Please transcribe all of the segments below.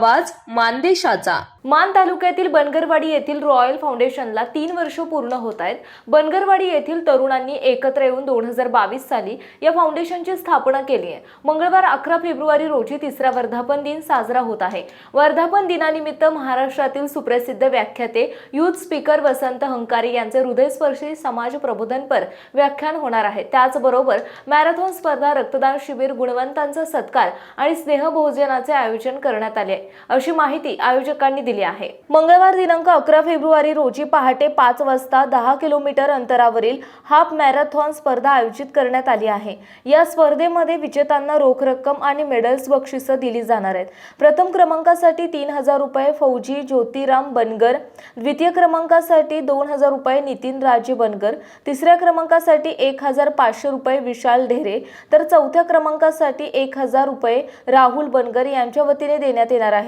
आवाज मानदेशाचा. मान तालुक्यातील बनगरवाडी येथील रॉयल फाउंडेशनला तीन वर्ष पूर्ण होत आहेत. बनगरवाडी येथील तरुणांनी एकत्र येऊन दोन हजार बावीस साली या फाउंडेशनची स्थापना केली आहे. मंगळवार अकरा फेब्रुवारी रोजी तिसरा वर्धापन दिन साजरा होत आहे. वर्धापन दिनानिमित्त महाराष्ट्रातील सुप्रसिद्ध व्याख्याते युथ स्पीकर वसंत हंकारे यांचे हृदयस्पर्शी समाज प्रबोधनपर व्याख्यान होणार आहे. त्याचबरोबर मॅरेथॉन स्पर्धा रक्तदान शिबिर गुणवंतांचा सत्कार आणि स्नेहभोजनाचे आयोजन करण्यात आले आहे. अशी माहिती आयोजकांनी दिली आहे. मंगळवार दिनांक अकरा फेब्रुवारी रोजी पहाटे पाच वाजता दहा किलोमीटर अंतरावरील हाफ मॅरेथॉन स्पर्धा आयोजित करण्यात आली आहे. या स्पर्धेमध्ये विजेत्यांना रोख रक्कम आणि मेडल्स बक्षिसं दिली जाणार आहेत. प्रथम क्रमांकासाठी तीन हजार रुपये फौजी ज्योतिराम बनगर द्वितीय क्रमांकासाठी दोन हजार रुपये नितीन राजे बनगर तिसऱ्या क्रमांकासाठी एक हजार पाचशे रुपये विशाल ढेरे तर चौथ्या क्रमांकासाठी एक हजार रुपये राहुल बनगर यांच्या वतीने देण्यात येणार आहे.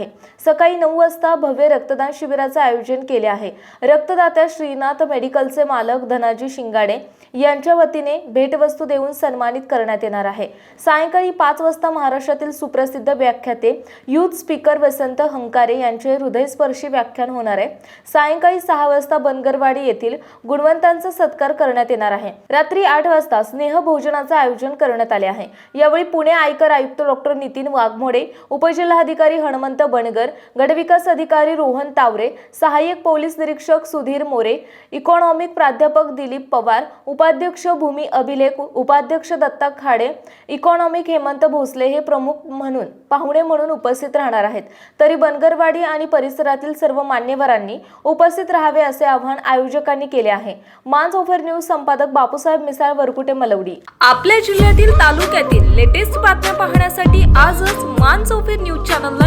सकाळी नऊ वाजता भव्य रक्तदान शिबिराचे आयोजन केले आहे. रक्तदात्या श्रीनाथ मेडिकलचे मालक धनाजी शिंगाडे यांच्या वतीने भेटवस्तू देऊन सन्मानित करण्यात येणार आहे. सायंकाळी पाच वाजता महाराष्ट्रातील सुप्रसिद्ध व्याख्याते युथ स्पीकर वसंत हंकारे यांचे हृदयस्पर्शी व्याख्यान होणार आहे. सायंकाळी सहा वाजता बनगरवाडी येथील गुणवंतांचा सत्कार करण्यात येणार आहे. रात्री आठ वाजता स्नेह भोजनाचं आयोजन करण्यात आले आहे. यावेळी पुणे आयकर आयुक्त डॉक्टर नितीन वाघमोडे उपजिल्हाधिकारी हनुमंत बनगर गटविकास अधिकारी रोहन तावरे सहाय्यक पोलीस निरीक्षक सुधीर मोरे इकॉनॉमिक प्राध्यापक दिलीप पवार उपाध्यक्ष भूमी अभिलेख उपाध्यक्ष दत्ता खाडे इकॉनॉमिक हेमंत भोसले हे प्रमुख म्हणून पाहुणे म्हणून उपस्थित राहणार आहेत. तरी बनगरवाडी आणि परिसरातील सर्व मान्यवरांनी उपस्थित राहावे असे आवाहन आयोजकांनी केले आहे. मांज ऑफर न्यूज संपादक बापूसाहेब मिसाळ वरकुटे मलवडी. आपल्या जिल्ह्यातील तालुक्यातील लेटेस्ट बातम्या पाहण्यासाठी आजच मान चौफेर न्यूज चॅनलला